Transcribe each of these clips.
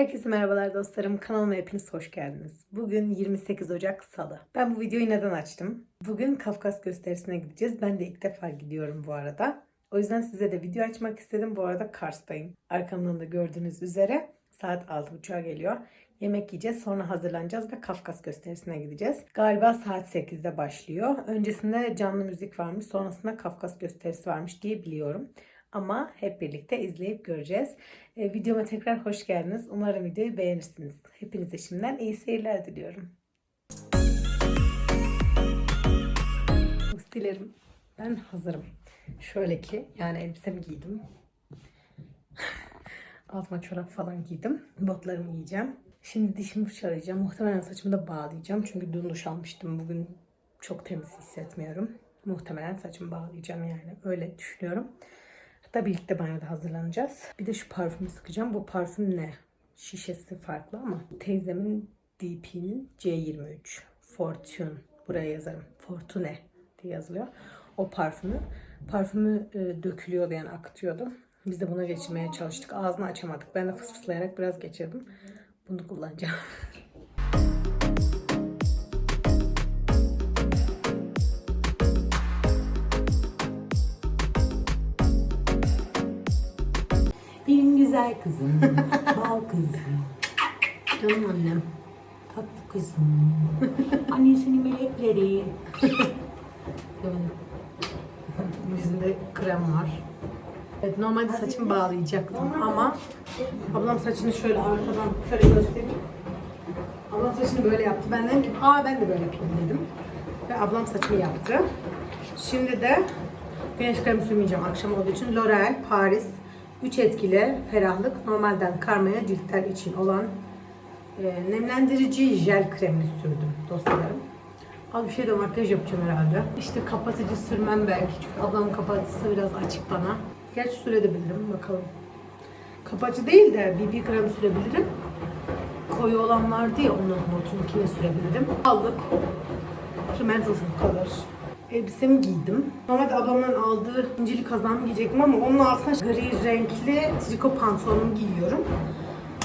Herkese merhabalar dostlarım. Kanalıma hepiniz hoş geldiniz. Bugün 28 Ocak Salı. Ben bu videoyu neden açtım? Bugün Kafkas gösterisine gideceğiz. Ben de ilk defa gidiyorum bu arada. O yüzden size de video açmak istedim. Bu arada Kars'tayım. Arkamdan da gördüğünüz üzere saat 6.30'a geliyor. Yemek yiyeceğiz, sonra hazırlanacağız ve Kafkas gösterisine gideceğiz. Galiba saat 8'de başlıyor. Öncesinde canlı müzik varmış, sonrasında Kafkas gösterisi varmış diye biliyorum. Ama hep birlikte izleyip göreceğiz. E, videoma tekrar hoş geldiniz. Umarım videoyu beğenirsiniz. Hepinize şimdiden iyi seyirler diliyorum. Dilerim. Ben hazırım. Şöyle ki yani elbisemi giydim. Altıma çorap falan giydim. Botlarımı giyeceğim. Şimdi dişimi fırçalayacağım. Muhtemelen saçımı da bağlayacağım. Çünkü dün duş almıştım. Bugün çok temiz hissetmiyorum. Muhtemelen saçımı bağlayacağım yani. Öyle düşünüyorum. Hatta birlikte banyoda hazırlanacağız. Bir de şu parfümü sıkacağım. Bu parfüm ne? Şişesi farklı ama teyzemin DP'nin C23 Fortune. Buraya yazarım. Fortune diye yazılıyor. O parfümü. Parfümü e, dökülüyordu yani akıtıyordu. Biz de buna geçirmeye çalıştık. Ağzını açamadık. Ben de fıs fıslayarak biraz geçirdim. Bunu kullanacağım. güzel kızım, bal kızım, Canım annem. tatlı kızım. Annesinin melekleri. Yüzünde krem var. Evet, normalde saçımı bağlayacaktım ama ablam saçını şöyle arkadan şöyle göstereyim. Ablam saçını böyle yaptı. Ben dedim ki aa ben de böyle yapayım dedim. Ve ablam saçımı yaptı. Şimdi de güneş kremi sürmeyeceğim akşam olduğu için. L'Oreal Paris 3 etkili ferahlık normalden karmaya ciltler için olan e, nemlendirici jel kremini sürdüm dostlarım. Az bir şey de makyaj yapacağım herhalde. İşte kapatıcı sürmem belki çünkü ablamın kapatıcısı biraz açık bana. Gerçi sürebilirim bakalım. Kapatıcı değil de BB krem sürebilirim. Koyu olan vardı ya onun notunkine sürebilirim. Aldık. Rouge bu kadar. Elbisemi giydim. Normalde ablamdan aldığı incili kazağımı giyecektim ama onun altına gri renkli triko pantolonumu giyiyorum.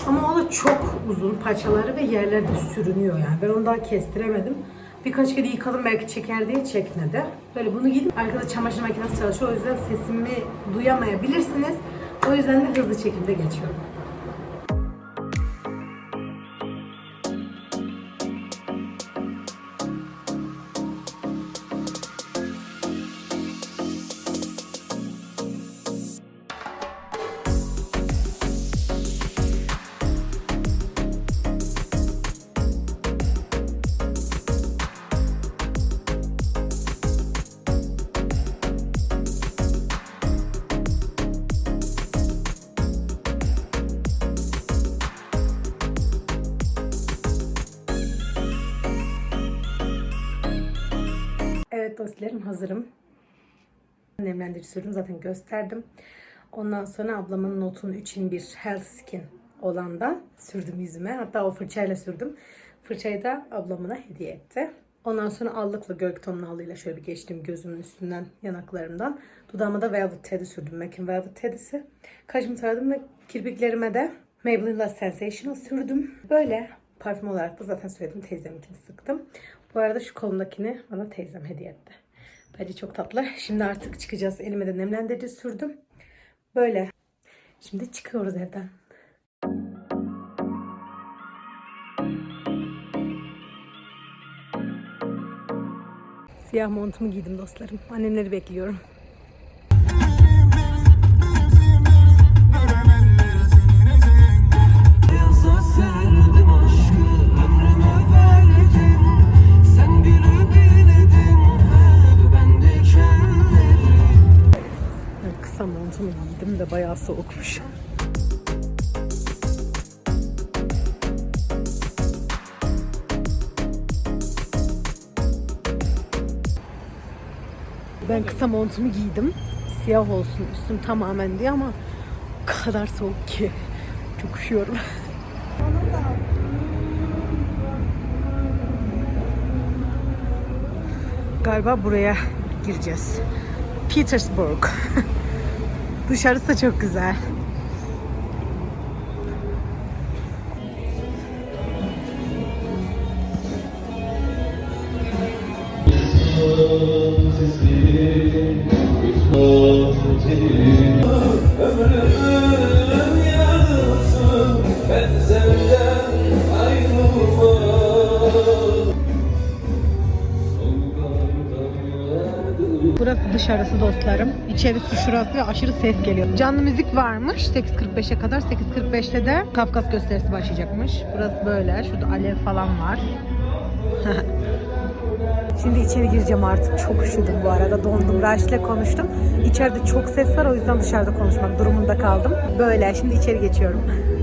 Ama o da çok uzun paçaları ve yerlerde sürünüyor yani. Ben onu daha kestiremedim. Birkaç kere yıkadım belki çeker diye çekmedi. Böyle bunu giydim. Arkada çamaşır makinesi çalışıyor. O yüzden sesimi duyamayabilirsiniz. O yüzden de hızlı çekimde geçiyorum. Evet hazırım. Nemlendirici zaten gösterdim. Ondan sonra ablamın notun 3'in 1 Health Skin olandan sürdüm yüzüme. Hatta o fırçayla sürdüm. Fırçayı da ablamına hediye etti. Ondan sonra allıkla gölge tonlu halıyla şöyle bir geçtim gözümün üstünden, yanaklarımdan. Dudağıma da Velvet Teddy sürdüm. MAC'in Velvet Teddy'si. Kaşımı taradım ve kirpiklerime de Maybelline Last Sensational sürdüm. Böyle parfüm olarak da zaten söyledim teyzeminkini sıktım. Bu arada şu kolumdakini bana teyzem hediye etti. Bence çok tatlı. Şimdi artık çıkacağız. Elime de nemlendirici sürdüm. Böyle. Şimdi çıkıyoruz evden. Siyah montumu giydim dostlarım. Annemleri bekliyorum. Montumu giydim de bayağı soğukmuş. Ben kısa montumu giydim. Siyah olsun üstüm tamamen diye ama o kadar soğuk ki. Çok üşüyorum. Galiba buraya gireceğiz. Petersburg. Dışarısı da çok güzel. Ömrüm yansın, ben Burası dışarısı dostlarım. İçerisi şurası ve aşırı ses geliyor. Canlı müzik varmış 8.45'e kadar. 8.45'te de Kafkas gösterisi başlayacakmış. Burası böyle. Şurada alev falan var. Şimdi içeri gireceğim artık. Çok üşüdüm bu arada. Dondum. Raş'le konuştum. İçeride çok ses var o yüzden dışarıda konuşmak durumunda kaldım. Böyle. Şimdi içeri geçiyorum.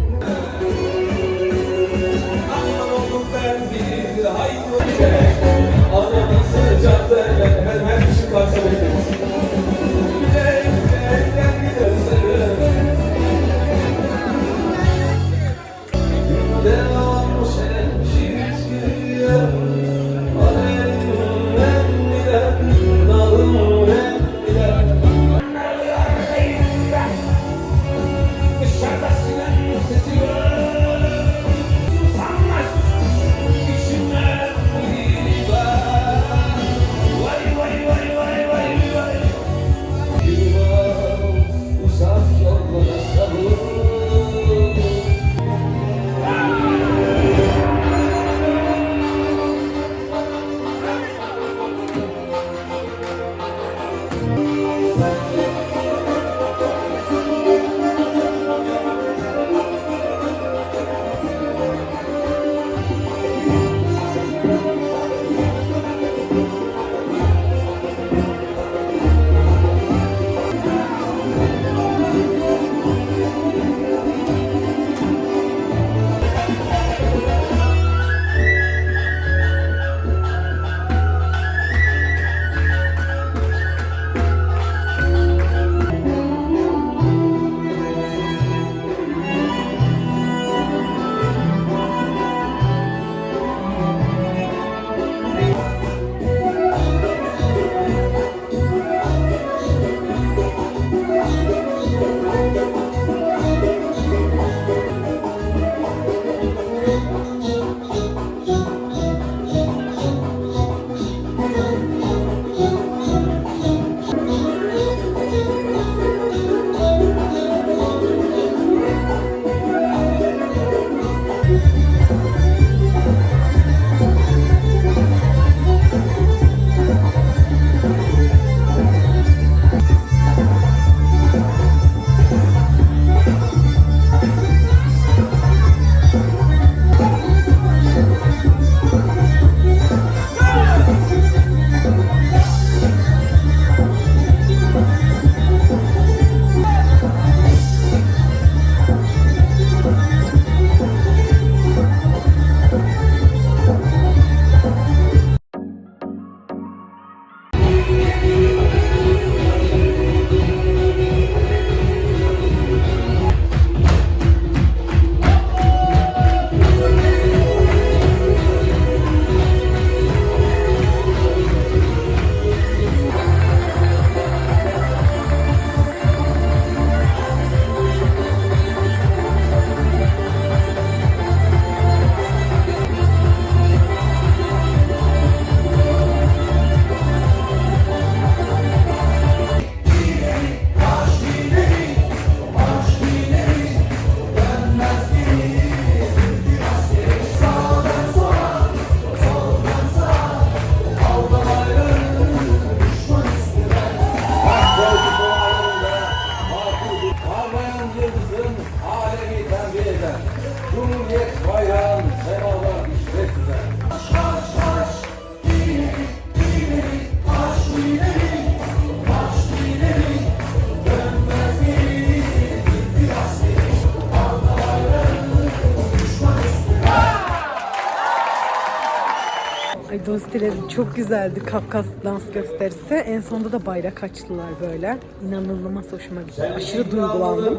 Ay dostilerim çok güzeldi Kafkas dans gösterisi. En sonunda da bayrak açtılar böyle. İnanılmaz hoşuma gitti. Aşırı duygulandım.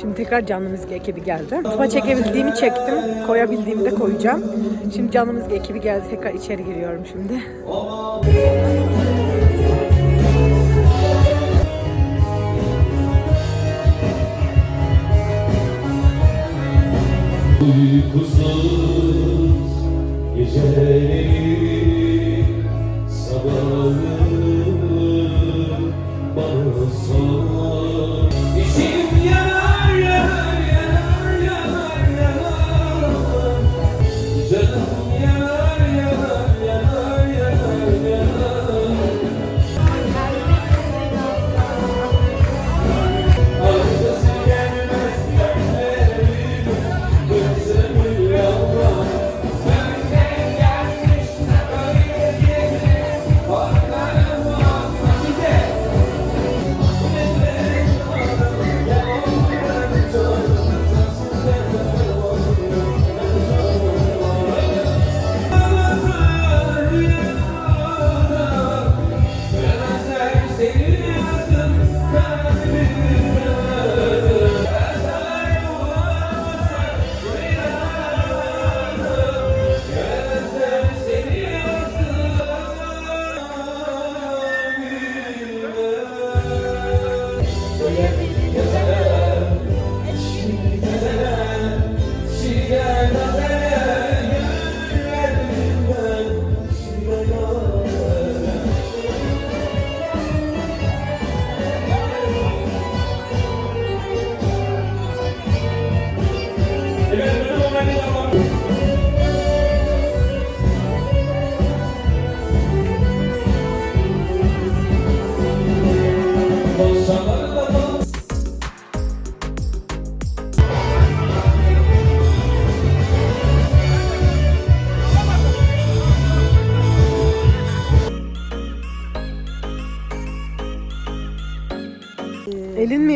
Şimdi tekrar canlı müzik ekibi geldi. YouTube'a çekebildiğimi çektim. Koyabildiğimi de koyacağım. Şimdi canlı müzik ekibi geldi. Tekrar içeri giriyorum şimdi. Uykusuz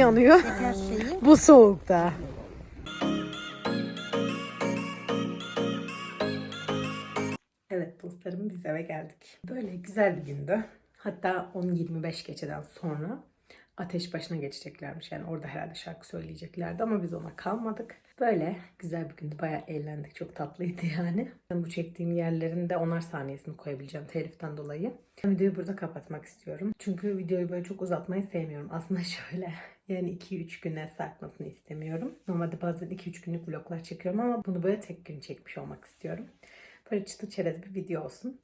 Yanıyor? Bu soğukta. Evet dostlarım biz eve geldik. Böyle güzel bir gündü. Hatta 10-25 geçeden sonra ateş başına geçeceklermiş. Yani orada herhalde şarkı söyleyeceklerdi ama biz ona kalmadık. Böyle güzel bir gündü. Bayağı eğlendik. Çok tatlıydı yani. Bu çektiğim yerlerin de onar saniyesini koyabileceğim teliften dolayı. Videoyu burada kapatmak istiyorum. Çünkü videoyu böyle çok uzatmayı sevmiyorum. Aslında şöyle yani 2-3 güne sarkmasını istemiyorum. Normalde bazen 2-3 günlük vloglar çekiyorum ama bunu böyle tek gün çekmiş olmak istiyorum. Böyle çıtı çerez bir video olsun.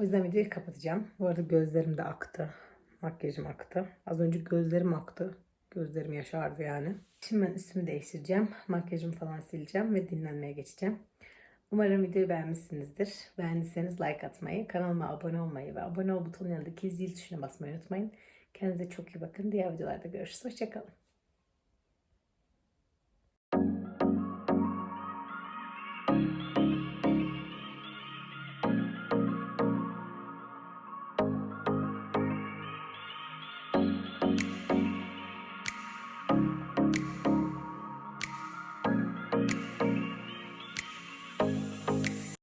O yüzden videoyu kapatacağım. Bu arada gözlerim de aktı. Makyajım aktı. Az önce gözlerim aktı. Gözlerim yaşardı yani. Şimdi ben üstümü değiştireceğim. Makyajımı falan sileceğim ve dinlenmeye geçeceğim. Umarım videoyu beğenmişsinizdir. Beğendiyseniz like atmayı, kanalıma abone olmayı ve abone ol butonunun yanındaki zil tuşuna basmayı unutmayın. Kendinize çok iyi bakın. Diğer videolarda görüşürüz. Hoşçakalın.